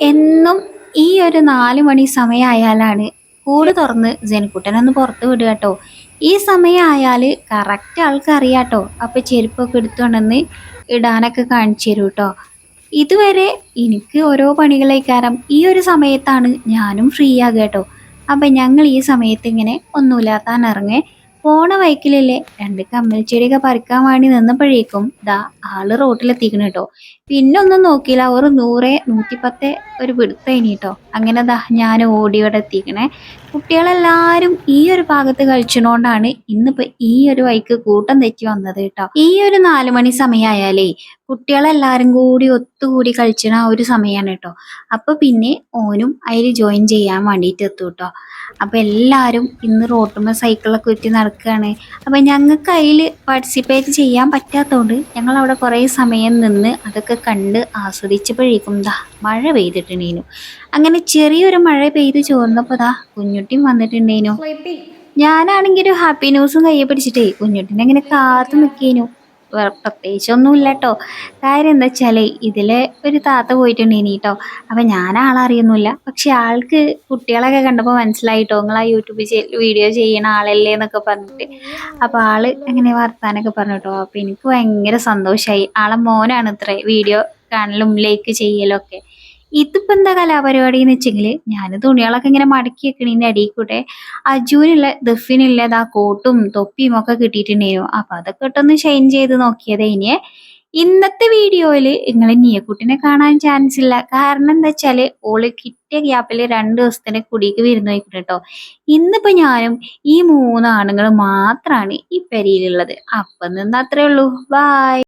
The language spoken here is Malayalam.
എന്നും ഈ ഒരു നാല് മണി സമയമായാലാണ് കൂട് തുറന്ന് ജനക്കുട്ടനൊന്ന് പുറത്ത് വിടുക കേട്ടോ ഈ സമയമായാൽ കറക്റ്റ് ആൾക്കറിയാം കേട്ടോ അപ്പം ചെരുപ്പൊക്കെ എടുത്തുകൊണ്ടെന്ന് ഇടാനൊക്കെ കാണിച്ചു തരൂ കേട്ടോ ഇതുവരെ എനിക്ക് ഓരോ പണികളേക്കാരം ഈ ഒരു സമയത്താണ് ഞാനും ഫ്രീ ആകുക കേട്ടോ അപ്പം ഞങ്ങൾ ഈ സമയത്ത് ഇങ്ങനെ ഒന്നുമില്ലാത്താൻ ഇറങ്ങേ. പോണ വൈക്കിലല്ലേ രണ്ട് കമ്മൽ ചെടിയൊക്കെ പറിക്കാൻ വേണ്ടി നിന്നപ്പോഴേക്കും ദാ ആൾ റോട്ടിലെത്തിക്കണ കേട്ടോ. പിന്നെ ഒന്നും നോക്കിയില്ല. ഒരു നൂറ് നൂറ്റിപ്പത്ത് ഒരു പിടുത്തതിനി കേട്ടോ. അങ്ങനെ ദാ ഞാൻ ഓടി ഇവിടെ എത്തിക്കണേ. കുട്ടികളെല്ലാരും ഈ ഒരു ഭാഗത്ത് കഴിച്ചതുകൊണ്ടാണ് ഇന്നിപ്പോ ഈ ഒരു വൈക്ക് കൂട്ടം തെറ്റി വന്നത് കേട്ടോ. ഈ ഒരു നാലു മണി സമയമായാലേ കുട്ടികളെല്ലാരും കൂടി ഒത്തുകൂടി കളിച്ചണ ആ ഒരു സമയമാണ് കേട്ടോ. അപ്പൊ പിന്നെ ഓനും അതിൽ ജോയിൻ ചെയ്യാൻ വേണ്ടിയിട്ട് എത്തും കേട്ടോ. അപ്പൊ എല്ലാരും ഇന്ന് റോട്ടുമ്മ സൈക്കിളൊക്കെ ഉറ്റി നടക്കുകയാണ് അപ്പൊ ഞങ്ങൾക്ക് അതിൽ പാർട്ടിസിപ്പേറ്റ് ചെയ്യാൻ പറ്റാത്തതുകൊണ്ട് ഞങ്ങൾ അവിടെ കുറേ സമയം നിന്ന് അതൊക്കെ കണ്ട് ആസ്വദിച്ചപ്പോഴേക്കും ദാ മഴ പെയ്തിട്ടുണ്ടേനു. അങ്ങനെ ചെറിയൊരു മഴ പെയ്ത് ചോർന്നപ്പോൾ ദാ കുഞ്ഞുട്ടിയും വന്നിട്ടുണ്ടേനു. ഞാനാണെങ്കിൽ ഒരു ഹാപ്പി ന്യൂസും കയ്യെ പിടിച്ചിട്ടേ കുഞ്ഞുട്ടിനെ അങ്ങനെ കാത്തു നിൽക്കേനു പ്രത്യേകിച്ചൊന്നുമില്ല കേട്ടോ കാര്യം എന്താ വെച്ചാൽ ഇതിലെ ഒരു താത്ത പോയിട്ടുണ്ടേനി കേട്ടോ അപ്പം ഞാൻ ആളറിയൊന്നുമില്ല പക്ഷെ ആൾക്ക് കുട്ടികളൊക്കെ കണ്ടപ്പോൾ മനസ്സിലായിട്ടോ നിങ്ങൾ ആ യൂട്യൂബിൽ വീഡിയോ ചെയ്യണ ആളല്ലേ എന്നൊക്കെ പറഞ്ഞിട്ട്. അപ്പോൾ ആൾ അങ്ങനെ വർത്താനൊക്കെ പറഞ്ഞു കേട്ടോ അപ്പോൾ എനിക്ക് ഭയങ്കര സന്തോഷമായി ആളെ മോനാണ് ഇത്രേ. വീഡിയോ കാണലും ലൈക്ക് ചെയ്യലും ഇതിപ്പോ എന്താ കലാപരിപാടി എന്ന് വെച്ചെങ്കിൽ ഞാൻ തുണികളൊക്കെ ഇങ്ങനെ മടക്കി വെക്കണതിന്റെ അടിയിൽ കൂടെ. അജുവിനുള്ള ദഫിനുള്ള ആ കോട്ടും തൊപ്പിയും ഒക്കെ കിട്ടിയിട്ടുണ്ടായിരുന്നു. അപ്പൊ അതൊക്കെ ഇട്ടൊന്ന് ഷൈൻ ചെയ്ത് നോക്കിയത് ഇനിയെ ഇന്നത്തെ വീഡിയോയിൽ നിങ്ങൾ നീയക്കുട്ടിനെ കാണാൻ ചാൻസ് ഇല്ല. കാരണം എന്താ വെച്ചാൽ ഓൾ കിട്ടിയ ഗ്യാപ്പിൽ രണ്ട് ദിവസത്തിന് കുടിക്ക് വരുന്ന വയ്ക്കണം കേട്ടോ ഇന്നിപ്പോ ഞാനും ഈ മൂന്ന് ആണുങ്ങൾ മാത്രമാണ് ഈ പെരിയിലുള്ളത്. അപ്പം നിന്ന് അത്രേ ഉള്ളൂ. ബായ്